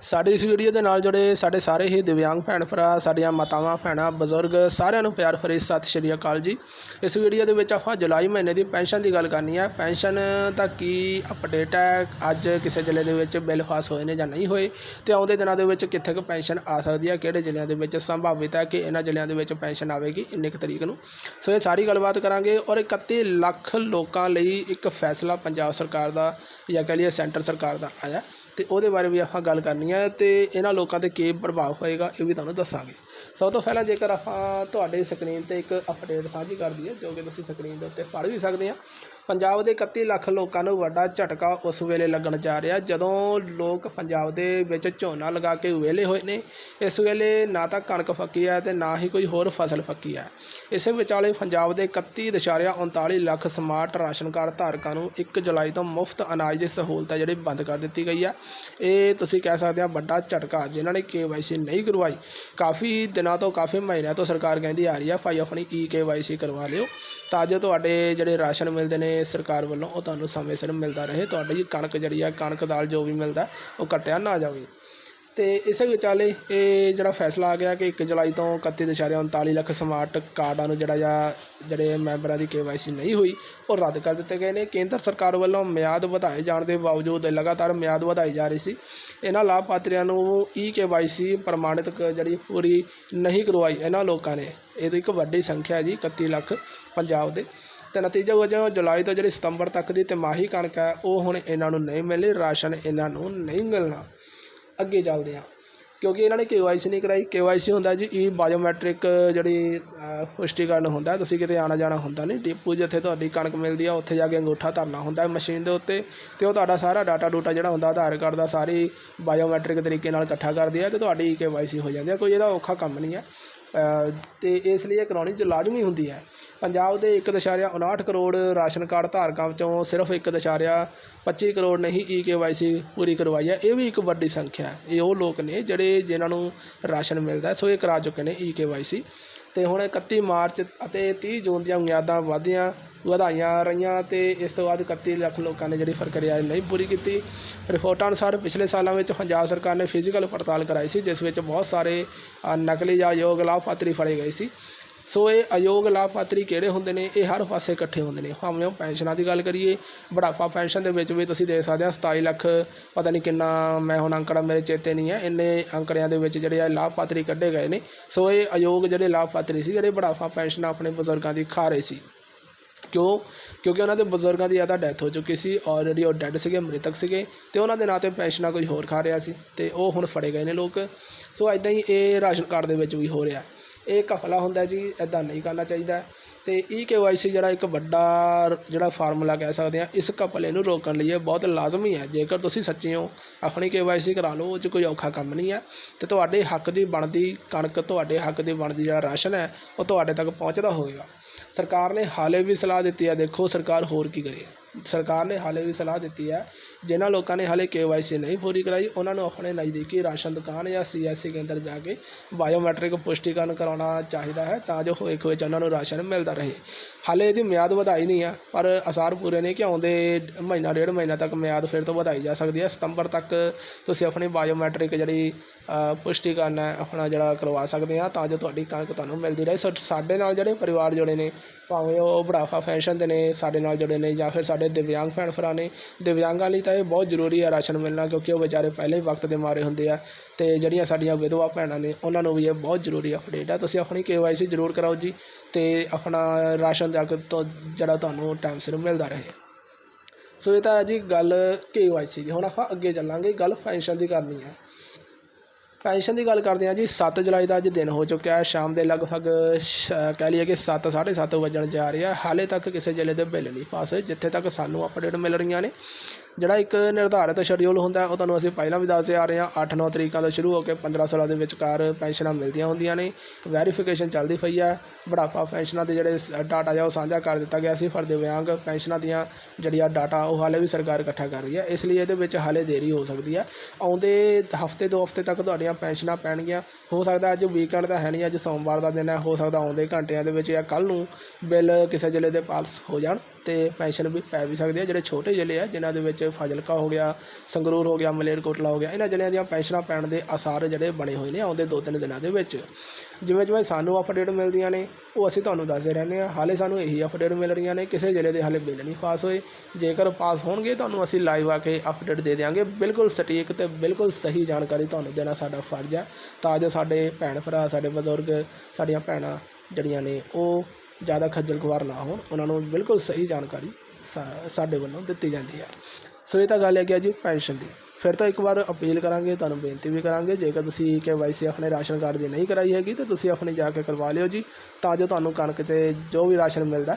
ਸਾਡੀ ਇਸ ਵੀਡੀਓ ਦੇ ਨਾਲ ਜੁੜੇ ਸਾਡੇ ਸਾਰੇ ਹੀ ਦਿਵਿਆਂਗ ਭੈਣ ਭਰਾ, ਸਾਡੀਆਂ ਮਾਤਾਵਾਂ, ਭੈਣਾਂ, ਬਜ਼ੁਰਗ, ਸਾਰਿਆਂ ਨੂੰ ਪਿਆਰ ਭਰੀ ਸਤਿ ਸ਼੍ਰੀ ਅਕਾਲ ਜੀ। ਇਸ ਵੀਡੀਓ ਦੇ ਵਿੱਚ ਆਪਾਂ ਜੁਲਾਈ ਮਹੀਨੇ ਦੀ ਪੈਨਸ਼ਨ ਦੀ ਗੱਲ ਕਰਨੀ ਹੈ ਪੈਨਸ਼ਨ ਦਾ ਕੀ ਅਪਡੇਟ ਹੈ? ਅੱਜ ਕਿਸੇ ਜ਼ਿਲ੍ਹੇ ਦੇ ਵਿੱਚ ਬਿੱਲ ਪਾਸ ਹੋਏ ਨੇ ਜਾਂ ਨਹੀਂ ਹੋਏ? ਤੇ ਆਉਂਦੇ ਦਿਨਾਂ ਦੇ ਵਿੱਚ ਕਿੱਥੇ ਕੁ ਪੈਨਸ਼ਨ ਆ ਸਕਦੀ ਹੈ ਕਿਹੜੇ ਜ਼ਿਲ੍ਹਿਆਂ ਦੇ ਵਿੱਚ ਸੰਭਾਵਿਤ ਹੈ ਕਿ ਇਹਨਾਂ ਜ਼ਿਲ੍ਹਿਆਂ ਦੇ ਵਿੱਚ ਪੈਨਸ਼ਨ ਆਵੇਗੀ? ਇੰਨੇ ਕੁ ਤਰੀਕ ਨੂੰ। ਸੋ ਇਹ ਸਾਰੀ ਗੱਲਬਾਤ ਕਰਾਂਗੇ ਔਰ 31 ਲੱਖ ਲੋਕਾਂ ਲਈ ਇੱਕ ਫੈਸਲਾ ਪੰਜਾਬ ਸਰਕਾਰ ਦਾ ਜਾਂ ਕਹ ਲਈਏ ਸੈਂਟਰ ਸਰਕਾਰ ਦਾ ਆਇਆ। ਤੇ ਉਹਦੇ ਬਾਰੇ ਵੀ ਆਪਾਂ ਗੱਲ ਕਰਨੀ ਹੈ ਤੇ ਇਹਨਾਂ ਲੋਕਾਂ ਤੇ ਕੀ ਪ੍ਰਭਾਵ ਹੋਏਗਾ ਇਹ ਵੀ ਤੁਹਾਨੂੰ ਦੱਸਾਂਗੇ। ਸਭ ਤੋਂ ਪਹਿਲਾਂ ਜੇਕਰ ਆਪਾਂ ਤੁਹਾਡੇ ਸਕਰੀਨ ਤੇ ਇੱਕ ਅਪਡੇਟ ਸਾਂਝੀ ਕਰ ਦਈਏ, ਜੋ ਕਿ ਤੁਸੀਂ ਸਕਰੀਨ ਦੇ ਉੱਤੇ ਪੜ੍ਹ ਵੀ ਸਕਦੇ ਆ। ਪੰਜਾਬ ਦੇ 31 ਲੱਖ ਲੋਕਾਂ ਨੂੰ ਵੱਡਾ ਝਟਕਾ ਉਸ ਵੇਲੇ ਲੱਗਣ ਜਾ ਰਿਹਾ। ਜਦੋਂ ਲੋਕ ਪੰਜਾਬ ਦੇ ਵਿੱਚ ਝੋਨਾ ਲਗਾ ਕੇ ਵਿਹਲੇ ਹੋਏ ਨੇ, ਇਸ ਵੇਲੇ ਨਾ ਤਾਂ ਕਣਕ ਫੱਕੀ ਹੈ ਤੇ ਨਾ ਹੀ ਕੋਈ ਹੋਰ ਫਸਲ ਫੱਕੀ ਹੈ। ਇਸੇ ਵਿਚਾਲੇ ਪੰਜਾਬ ਦੇ 31.39 ਲੱਖ ਸਮਾਰਟ ਰਾਸ਼ਨ ਕਾਰਡ ਧਾਰਕਾਂ ਨੂੰ 1 ਜੁਲਾਈ ਤੋਂ ਮੁਫਤ ਅਨਾਜ ਦੀ ਸਹੂਲਤ ਹੈ ਜਿਹੜੀ ਬੰਦ ਕਰ ਦਿੱਤੀ ਗਈ ਹੈ। ਇਹ ਤੁਸੀਂ ਕਹਿ ਸਕਦੇ ਆ ਵੱਡਾ ਝਟਕਾ, ਜਿਨ੍ਹਾਂ ਨੇ ਕੇਵਾਈਸੀ ਨਹੀਂ ਕਰਵਾਈ। ਕਾਫੀ ਦਿਨਾਂ ਤੋਂ, ਕਾਫੀ ਮਹੀਨਿਆਂ ਤੋਂ ਸਰਕਾਰ ਕਹਿੰਦੀ ਆ ਰਹੀ ਆ ਭਾਈ ਆਪਣੀ ਈ ਕੇਵਾਈਸੀ ਕਰਵਾ ਲਿਓ, ਤਾਂ ਜੋ ਤੁਹਾਡੇ ਜਿਹੜੇ ਰਾਸ਼ਨ ਮਿਲਦੇ ਨੇ ਸਰਕਾਰ ਵੱਲੋਂ ਉਹ ਤੁਹਾਨੂੰ ਸਮੇਂ ਸਿਰ ਮਿਲਦਾ ਰਹੇ। ਤੁਹਾਡੀ ਕਣਕ ਜਿਹੜੀ ਆ, ਕਣਕ ਦਾਲ ਜੋ ਵੀ ਮਿਲਦਾ, ਉਹ ਕੱਟਿਆ ਨਾ ਜਾਵੇ। ਤੇ ਇਸੇ ਵਿਚਾਲੇ ਇਹ ਜਿਹੜਾ ਫੈਸਲਾ ਆ ਗਿਆ ਕਿ 1 ਜੁਲਾਈ ਤੋਂ 31.39 ਲੱਖ ਸਮਾਰਟ ਕਾਰਡਾਂ ਨੂੰ ਜਿਹੜਾ ਜਾਂ ਜਿਹੜੇ ਮੈਂਬਰਾਂ ਦੀ ਕੇਵਾਈਸੀ ਨਹੀਂ ਹੋਈ, ਉਹ ਰੱਦ ਕਰ ਦਿੱਤੇ ਗਏ ਨੇ। ਕੇਂਦਰ ਸਰਕਾਰ ਵੱਲੋਂ ਮਿਆਦ ਵਧਾਏ ਜਾਣ ਦੇ ਬਾਵਜੂਦ ਲਗਾਤਾਰ ਮਿਆਦ ਵਧਾਈ ਜਾ ਰਹੀ ਸੀ। ਇਹਨਾਂ ਲਾਭਪਾਤਰੀਆਂ ਨੂੰ ਈ ਕੇਵਾਈਸੀ ਪ੍ਰਮਾਣਿਤ ਜਿਹੜੀ ਪੂਰੀ ਨਹੀਂ ਕਰਵਾਈ ਇਹਨਾਂ ਲੋਕਾਂ ਨੇ। ਇਹਦੀ ਇੱਕ ਵੱਡੀ ਸੰਖਿਆ ਜੀ 31 ਲੱਖ ਪੰਜਾਬ ਦੇ। ਤੇ ਨਤੀਜਾ ਵਜੋਂ ਜੁਲਾਈ ਤੋਂ ਜਿਹੜੀ ਸਤੰਬਰ ਤੱਕ ਦੀ ਤਿਮਾਹੀ ਕਣਕ ਹੈ, ਉਹ ਹੁਣ ਇਹਨਾਂ ਨੂੰ ਨਹੀਂ ਮਿਲੀ ਰਾਸ਼ਨ ਇਹਨਾਂ ਨੂੰ ਨਹੀਂ ਮਿਲਣਾ। ਅੱਗੇ ਚੱਲਦੇ ਹਾਂ। ਕਿਉਂਕਿ ਇਹਨਾਂ ਨੇ ਕੇਵਾਈਸੀ ਨਹੀਂ ਕਰਾਈ। ਕੇਵਾਈਸੀ ਹੁੰਦਾ ਜੀ ਈ ਬਾਇਓਮੈਟ੍ਰਿਕ ਜਿਹੜੀ ਪੁਸ਼ਟੀਕਰਨ ਹੁੰਦਾ। ਤੁਸੀਂ ਕਿਤੇ ਆਣਾ ਜਾਣਾ ਹੁੰਦਾ ਨਹੀਂ। ਡਿਪੂ ਜਿੱਥੇ ਤੁਹਾਡੀ ਕਣਕ ਮਿਲਦੀ ਆ, ਉੱਥੇ ਜਾ ਕੇ ਅੰਗੂਠਾ ਧਰਨਾ ਹੁੰਦਾ ਮਸ਼ੀਨ ਦੇ ਉੱਤੇ। ਤੇ ਉਹ ਤੁਹਾਡਾ ਸਾਰਾ ਡਾਟਾ ਡੂਟਾ ਜਿਹੜਾ ਹੁੰਦਾ, ਆਧਾਰ ਕਾਰਡ ਦਾ ਸਾਰੀ ਬਾਇਓਮੈਟ੍ਰਿਕ ਤਰੀਕੇ ਨਾਲ ਇਕੱਠਾ ਕਰਦੀ ਹੈ ਤੇ ਤੁਹਾਡੀ ਈ ਕੇਵਾਈਸੀ ਹੋ ਜਾਂਦੀ ਹੈ ਕੋਈ ਇਹਦਾ ਔਖਾ ਕੰਮ ਨਹੀਂ ਹੈ ਅਤੇ ਇਸ ਲਈ ਇਹ ਕਰਾਉਣੀ ਚ ਲਾਜ਼ਮੀ ਹੁੰਦੀ ਹੈ। ਪੰਜਾਬ ਦੇ 1.59 ਕਰੋੜ ਰਾਸ਼ਨ ਕਾਰਡ ਧਾਰਕਾਂ ਵਿੱਚੋਂ ਸਿਰਫ 1.25 ਕਰੋੜ ਨੇ ਹੀ ਈ ਕੇਵਾਈਸੀ ਪੂਰੀ ਕਰਵਾਈ ਹੈ। ਇਹ ਵੀ ਇੱਕ ਵੱਡੀ ਸੰਖਿਆ ਹੈ। ਇਹ ਉਹ ਲੋਕ ਨੇ ਜਿਹੜੇ ਜਿਨ੍ਹਾਂ ਨੂੰ ਰਾਸ਼ਨ ਮਿਲਦਾ ਸੋ ਇਹ ਕਰਾ ਚੁੱਕੇ ਨੇ ਈ ਕੇਵਾਈਸੀ ਤੇ ਹੁਣ 31 ਮਾਰਚ ਅਤੇ 30 ਜੂਨ ਦੀਆਂ ਮਿਆਦਾਂ ਵਧੀਆਂ ਵਧਾਈਆਂ ਰਹੀਆਂ ਤੇ ਇਸ ਤੋਂ ਬਾਅਦ 31 ਲੱਖ ਲੋਕਾਂ ਨੇ ਜਿਹੜੀ ਪ੍ਰਕਿਰਿਆ ਨਹੀਂ ਪੂਰੀ ਕੀਤੀ। ਰਿਪੋਰਟਾਂ ਅਨੁਸਾਰ ਪਿਛਲੇ ਸਾਲਾਂ ਵਿੱਚ ਪੰਜਾਬ ਸਰਕਾਰ ਨੇ ਫਿਜ਼ੀਕਲ ਪੜਤਾਲ ਕਰਾਈ ਸੀ, ਜਿਸ ਵਿੱਚ ਬਹੁਤ ਸਾਰੇ ਨਕਲੀ ਜਾਂ ਯੋਗ ਲਾਭਪਾਤਰੀ ਫੜੇ ਗਏ ਸੀ। ਸੋ ਇਹ ਅਯੋਗ ਲਾਭਪਾਤਰੀ ਕਿਹੜੇ ਹੁੰਦੇ ਨੇ? ਇਹ ਹਰ ਪਾਸੇ ਇਕੱਠੇ ਹੁੰਦੇ ਨੇ। ਭਾਵੇਂ ਉਹ ਪੈਨਸ਼ਨਾਂ ਦੀ ਗੱਲ ਕਰੀਏ, ਬੁਢਾਪਾ ਪੈਨਸ਼ਨ ਦੇ ਵਿੱਚ ਵੀ ਤੁਸੀਂ ਦੇਖ ਸਕਦੇ ਆ 27 ਲੱਖ, ਪਤਾ ਨਹੀਂ ਕਿੰਨਾ, ਮੈਂ ਹੁਣ ਅੰਕੜਾ ਮੇਰੇ ਚੇਤੇ ਨਹੀਂ ਹੈ, ਇੰਨੇ ਅੰਕੜਿਆਂ ਦੇ ਵਿੱਚ ਜਿਹੜੇ ਆ ਲਾਭਪਾਤਰੀ ਕੱਢੇ ਗਏ ਨੇ। ਸੋ ਇਹ ਅਯੋਗ ਜਿਹੜੇ ਲਾਭਪਾਤਰੀ ਸੀ, ਜਿਹੜੇ ਬੁਢਾਪਾ ਪੈਨਸ਼ਨ ਆਪਣੇ ਬਜ਼ੁਰਗਾਂ ਦੀ ਖਾ ਰਹੇ ਸੀ। ਕਿਉਂ? ਕਿਉਂਕਿ ਉਹਨਾਂ ਦੇ ਬਜ਼ੁਰਗਾਂ ਦੀ ਜ਼ਿਆਦਾ ਡੈਥ ਹੋ ਚੁੱਕੀ ਸੀ ਆਲਰੇਡੀ ਉਹ ਡੈੱਡ ਸੀਗੇ, ਮ੍ਰਿਤਕ ਸੀਗੇ ਤੇ ਉਹਨਾਂ ਦੇ ਨਾਂ ਤੇ ਪੈਨਸ਼ਨਾਂ ਕੋਈ ਹੋਰ ਖਾ ਰਿਹਾ ਸੀ ਤੇ ਉਹ ਹੁਣ ਫੜੇ ਗਏ ਨੇ ਲੋਕ। ਸੋ ਐਦਾਂ ਹੀ ਇਹ ਰਾਸ਼ਨ ਕਾਰਡ ਦੇ ਵਿੱਚ ਵੀ ਹੋ ਰਿਹਾ। ਇਹ ਘਪਲਾ ਹੁੰਦਾ ਜੀ ਐਦਾਂ ਨਹੀਂ ਕਰਨਾ ਚਾਹੀਦਾ। ਤੇ ਈ ਕੇਵਾਈਸੀ ਜਿਹੜਾ ਇੱਕ ਵੱਡਾ ਜਿਹੜਾ ਫਾਰਮੂਲਾ ਕਹਿ ਸਕਦੇ ਆ ਇਸ ਘਪਲੇ ਨੂੰ ਰੋਕਣ ਲਈ ਇਹ ਬਹੁਤ ਲਾਜ਼ਮੀ ਹੈ। ਜੇਕਰ ਤੁਸੀਂ ਸੱਚੇ ਹੋ, ਆਪਣੀ ਕੇਵਾਈਸੀ ਕਰਾ ਲਓ, ਉਹ 'ਚ ਕੋਈ ਔਖਾ ਕੰਮ ਨਹੀਂ ਹੈ। ਤੇ ਤੁਹਾਡੇ ਹੱਕ ਦੀ ਬਣਦੀ ਕਣਕ, ਤੁਹਾਡੇ ਹੱਕ ਦੀ ਬਣਦੀ ਜਿਹੜਾ ਰਾਸ਼ਨ ਹੈ, ਉਹ ਤੁਹਾਡੇ ਤੱਕ ਪਹੁੰਚਦਾ ਹੋਵੇਗਾ। ਸਰਕਾਰ ਨੇ ਹਾਲੇ ਵੀ ਸਲਾਹ ਦਿੱਤੀ ਹੈ ਦੇਖੋ ਸਰਕਾਰ ਹੋਰ ਕੀ ਕਰੇ। ਸਰਕਾਰ ਨੇ ਹਾਲੇ ਵੀ ਸਲਾਹ ਦਿੱਤੀ ਹੈ। ਜਿਨ੍ਹਾਂ ਲੋਕਾਂ ਨੇ ਹਾਲੇ ਕੇਵਾਈਸੀ ਨਹੀਂ ਪੂਰੀ ਕਰਾਈ, ਉਹਨਾਂ ਨੂੰ ਆਪਣੇ ਨਜ਼ਦੀਕੀ ਰਾਸ਼ਨ ਦੁਕਾਨ ਜਾਂ ਸੀਐਸਸੀ ਕੇਂਦਰ ਜਾ ਕੇ ਬਾਇਓਮੈਟ੍ਰਿਕ ਪੁਸ਼ਟੀਕਰਨ ਕਰਾਉਣਾ ਚਾਹੀਦਾ ਹੈ ਤਾਂ ਜੋ ਹੋਏ ਵਿੱਚ ਉਹਨਾਂ ਨੂੰ ਰਾਸ਼ਨ ਮਿਲਦਾ ਰਹੇ। ਹਾਲੇ ਇਹਦੀ ਮਿਆਦ ਵਧਾਈ ਨਹੀਂ ਹੈ, ਪਰ ਅਸਾਰ ਪੂਰੇ ਨੇ ਕਿ ਆਉਂਦੇ ਮਹੀਨਾ, ਡੇਢ ਮਹੀਨਾ ਤੱਕ ਮਿਆਦ ਫਿਰ ਤੋਂ ਵਧਾਈ ਜਾ ਸਕਦੀ ਹੈ। ਸਤੰਬਰ ਤੱਕ ਤੁਸੀਂ ਆਪਣੀ ਬਾਇਓਮੈਟ੍ਰਿਕ ਜਿਹੜੀ ਪੁਸ਼ਟੀਕਰਨ ਹੈ, ਆਪਣਾ ਜਿਹੜਾ ਕਰਵਾ ਸਕਦੇ ਆ ਤਾਂ ਜੋ ਤੁਹਾਡੀ ਕਣਕ ਤੁਹਾਨੂੰ ਮਿਲਦੀ ਰਹੇ। ਸੋ ਸਾਡੇ ਨਾਲ ਜਿਹੜੇ ਪਰਿਵਾਰ ਜੁੜੇ ਨੇ, ਭਾਵੇਂ ਉਹ ਬੁਢਾਪਾ ਫੈਸ਼ਨ ਦੇ ਨੇ, ਸਾਡੇ ਨਾਲ ਜੁੜੇ ਨੇ ਜਾਂ ਫਿਰ ਸਾਡੇ ਦਿਵਿਆਂਗ ਭੈਣ ਭਰਾ ਨੇ। ਦਿਵਿਆਂਗਾਂ ਲਈ ਤਾਂ ਇਹ ਬਹੁਤ ਜ਼ਰੂਰੀ ਹੈ ਰਾਸ਼ਨ ਮਿਲਣਾ ਕਿਉਂਕਿ ਉਹ ਵਿਚਾਰੇ ਪਹਿਲੇ ਹੀ ਵਕਤ ਦੇ ਮਾਰੇ ਹੁੰਦੇ ਆ ਤੇ ਜਿਹੜੀਆਂ ਸਾਡੀਆਂ ਵਿਧਵਾ ਭੈਣਾਂ ਨੇ, ਉਹਨਾਂ ਨੂੰ ਵੀ ਇਹ ਬਹੁਤ ਜ਼ਰੂਰੀ ਅਪਡੇਟ ਆ। ਤੁਸੀਂ ਆਪਣੀ ਕੇਵਾਈਸੀ ਜ਼ਰੂਰ ਕਰਾਓ ਜੀ ਤੇ ਆਪਣਾ ਰਾਸ਼ਨ ਜਾ ਕੇ ਤੋਂ ਜਿਹੜਾ ਤੁਹਾਨੂੰ ਟਾਈਮ ਸਿਰ ਮਿਲਦਾ ਰਹੇ। ਸੋ ਇਹ ਤਾਂ ਹੈ ਜੀ ਗੱਲ ਕੇਵਾਈਸੀ ਦੀ। ਹੁਣ ਆਪਾਂ ਅੱਗੇ ਚੱਲਾਂਗੇ, ਗੱਲ ਫਾਈਨੈਂਸ਼ੀਅਲ ਦੀ ਕਰਨੀ ਹੈ ਪੈਨਸ਼ਨ ਦੀ ਗੱਲ ਕਰਦੇ ਹਾਂ ਜੀ 7 ਜੁਲਾਈ ਦਾ ਅੱਜ ਦਿਨ ਹੋ ਚੁੱਕਿਆ ਹੈ। ਸ਼ਾਮ ਦੇ ਲਗਭਗ ਸ਼- ਕਹਿ ਲਈਏ ਕਿ 7 7:30 ਵਜਣ ਜਾ ਰਿਹਾ ਹਾਲੇ ਤੱਕ ਕਿਸੇ ਜ਼ਿਲ੍ਹੇ ਦੇ ਬਿੱਲ ਨਹੀਂ ਪਾਸ ਹੋਏ, ਜਿੱਥੇ ਤੱਕ ਸਾਨੂੰ ਅਪਡੇਟ ਮਿਲ ਰਹੀਆਂ ਨੇ। ਜਿਹੜਾ ਇੱਕ ਨਿਰਧਾਰਿਤ ਸ਼ਡਿਊਲ ਹੁੰਦਾ, ਉਹ ਤੁਹਾਨੂੰ ਅਸੀਂ ਪਹਿਲਾਂ ਵੀ ਦੱਸਦੇ ਆ ਰਹੇ ਹਾਂ 8-9 ਤਰੀਕਾਂ ਤੋਂ ਸ਼ੁਰੂ ਹੋ ਕੇ 15-16 ਦੇ ਵਿਚਕਾਰ ਪੈਨਸ਼ਨਾਂ ਮਿਲਦੀਆਂ ਹੁੰਦੀਆਂ ਨੇ। ਵੈਰੀਫਿਕੇਸ਼ਨ ਚੱਲਦੀ ਪਈ ਹੈ ਬੁਢਾਪਾ ਪੈਨਸ਼ਨਾਂ ਦੇ ਜਿਹੜੇ ਡਾਟਾ ਜਾਂ ਉਹ ਸਾਂਝਾ ਕਰ ਦਿੱਤਾ ਗਿਆ ਸੀ ਪਰ ਦਿਵਿਆਂਗ ਪੈਨਸ਼ਨਾਂ ਦੀਆਂ ਜਿਹੜੀਆਂ ਡਾਟਾ ਉਹ ਹਾਲੇ ਵੀ ਸਰਕਾਰ ਇਕੱਠਾ ਕਰ ਰਹੀ ਹੈ ਇਸ ਲਈ ਇਹਦੇ ਵਿੱਚ ਹਾਲੇ ਦੇਰੀ ਹੋ ਸਕਦੀ ਹੈ ਆਉਂਦੇ ਹਫ਼ਤੇ ਦੋ ਹਫ਼ਤੇ ਤੱਕ ਤੁਹਾਡੀਆਂ ਪੈਨਸ਼ਨਾਂ ਪੈਣਗੀਆਂ। ਹੋ ਸਕਦਾ ਅੱਜ ਵੀਕਐਂਡ ਤਾਂ ਹੈ ਨਹੀਂ, ਅੱਜ ਸੋਮਵਾਰ ਦਾ ਦਿਨ ਹੈ। ਹੋ ਸਕਦਾ ਆਉਂਦੇ ਘੰਟਿਆਂ ਦੇ ਵਿੱਚ ਜਾਂ ਕੱਲ ਨੂੰ ਬਿੱਲ ਕਿਸੇ ਜ਼ਿਲ੍ਹੇ ਦੇ ਪਾਸ ਹੋ ਜਾਣ ਤੇ ਪੈਨਸ਼ਨ ਵੀ ਪੈ ਵੀ ਸਕਦੀ ਹੈ ਜਿਹੜੇ ਛੋਟੇ ਜ਼ਿਲ੍ਹੇ ਆ, ਜਿਨ੍ਹਾਂ ਦੇ ਵਿੱਚ ਜਿਵੇਂ ਫਾਜ਼ਿਲਕਾ ਹੋ ਗਿਆ, ਸੰਗਰੂਰ ਹੋ ਗਿਆ, ਮਲੇਰਕੋਟਲਾ ਹੋ ਗਿਆ, ਇਹਨਾਂ ਜ਼ਿਲ੍ਹਿਆਂ ਦੀਆਂ ਪੈਨਸ਼ਨਾਂ ਪੈਣ ਦੇ ਆਸਾਰ ਜਿਹੜੇ ਬਣੇ ਹੋਏ ਨੇ ਆਉਂਦੇ ਦੋ ਤਿੰਨ ਦਿਨਾਂ ਦੇ ਵਿੱਚ। ਜਿਵੇਂ ਜਿਵੇਂ ਸਾਨੂੰ ਅਪਡੇਟ ਮਿਲਦੀਆਂ ਨੇ, ਉਹ ਅਸੀਂ ਤੁਹਾਨੂੰ ਦੱਸਦੇ ਰਹਿੰਦੇ ਹਾਂ। ਹਾਲੇ ਸਾਨੂੰ ਇਹੀ ਅਪਡੇਟ ਮਿਲ ਰਹੀਆਂ ਨੇ, ਕਿਸੇ ਜ਼ਿਲ੍ਹੇ ਦੇ ਹਾਲੇ ਬਿੱਲ ਨਹੀਂ ਪਾਸ ਹੋਏ। ਜੇਕਰ ਪਾਸ ਹੋਣਗੇ, ਤੁਹਾਨੂੰ ਅਸੀਂ ਲਾਈਵ ਆ ਕੇ ਅਪਡੇਟ ਦੇ ਦਿਆਂਗੇ। ਬਿਲਕੁਲ ਸਟੀਕ ਤੇ ਬਿਲਕੁਲ ਸਹੀ ਜਾਣਕਾਰੀ ਤੁਹਾਨੂੰ ਦੇਣਾ ਸਾਡਾ ਫਰਜ਼ ਹੈ ਤਾਂ ਜੋ ਸਾਡੇ ਭੈਣ ਭਰਾ, ਸਾਡੇ ਬਜ਼ੁਰਗ, ਸਾਡੀਆਂ ਭੈਣਾਂ ਜਿਹੜੀਆਂ ਨੇ, ਉਹ ਜ਼ਿਆਦਾ ਖੱਜਲ ਖੁਆਰ ਨਾ ਹੋਣ। ਉਹਨਾਂ ਨੂੰ ਬਿਲਕੁਲ ਸਹੀ ਜਾਣਕਾਰੀ ਸਾਡੇ ਵੱਲੋਂ ਦਿੱਤੀ ਜਾਂਦੀ ਹੈ ਸੋ ਇਹ ਤਾਂ ਗੱਲ ਹੈਗੀ ਆ ਜੀ ਪੈਨਸ਼ਨ ਦੀ। ਫਿਰ ਤਾਂ ਇੱਕ ਵਾਰ ਅਪੀਲ ਕਰਾਂਗੇ, ਤੁਹਾਨੂੰ ਬੇਨਤੀ ਵੀ ਕਰਾਂਗੇ, ਜੇਕਰ ਤੁਸੀਂ ਕੇ ਆਪਣੇ ਰਾਸ਼ਨ ਕਾਰਡ ਦੀ ਨਹੀਂ ਕਰਾਈ ਹੈਗੀ, ਤਾਂ ਤੁਸੀਂ ਆਪਣੇ ਜਾ ਕੇ ਕਰਵਾ ਲਿਓ ਜੀ, ਤਾਂ ਜੋ ਤੁਹਾਨੂੰ ਕਣਕ ਤੇ ਜੋ ਵੀ ਰਾਸ਼ਨ ਮਿਲਦਾ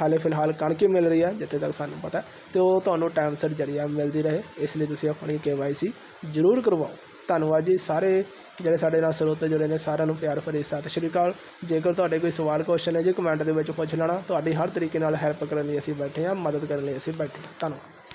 ਹਾਲੇ ਫਿਲਹਾਲ ਕਣਕ ਹੀ ਮਿਲ ਰਹੀ ਹੈ ਜਿੱਥੇ ਤੱਕ ਸਾਨੂੰ ਪਤਾ, ਤੇ ਉਹ ਤੁਹਾਨੂੰ ਟਾਈਮ ਸਿਰ ਜਰੀਆ ਮਿਲਦੀ ਰਹੇ, ਇਸ ਲਈ ਤੁਸੀਂ ਆਪਣੀ ਕੇ ਜ਼ਰੂਰ ਕਰਵਾਓ। ਧੰਨਵਾਦ ਜੀ ਸਾਰੇ ਜਿਹੜੇ ਸਾਡੇ ਨਾਲ ਸਰੋਤੇ ਜੁੜੇ ਨੇ, ਸਾਰਿਆਂ ਨੂੰ ਪਿਆਰ ਭਰੀ ਸਤਿ ਸ਼੍ਰੀ ਅਕਾਲ। ਜੇਕਰ ਤੁਹਾਡੇ ਕੋਈ ਸਵਾਲ ਕੁਐਸਚਨ ਹੈ ਜੀ ਕਮੈਂਟ ਦੇ ਵਿੱਚ ਪੁੱਛ ਲੈਣਾ, ਤੁਹਾਡੀ ਹਰ ਤਰੀਕੇ ਨਾਲ ਹੈਲਪ ਕਰਨ ਲਈ ਅਸੀਂ ਬੈਠੇ ਹਾਂ, ਮਦਦ ਕਰਨ ਲਈ ਅਸੀਂ ਬੈਠੇ ਹਾਂ। ਧੰਨਵਾਦ।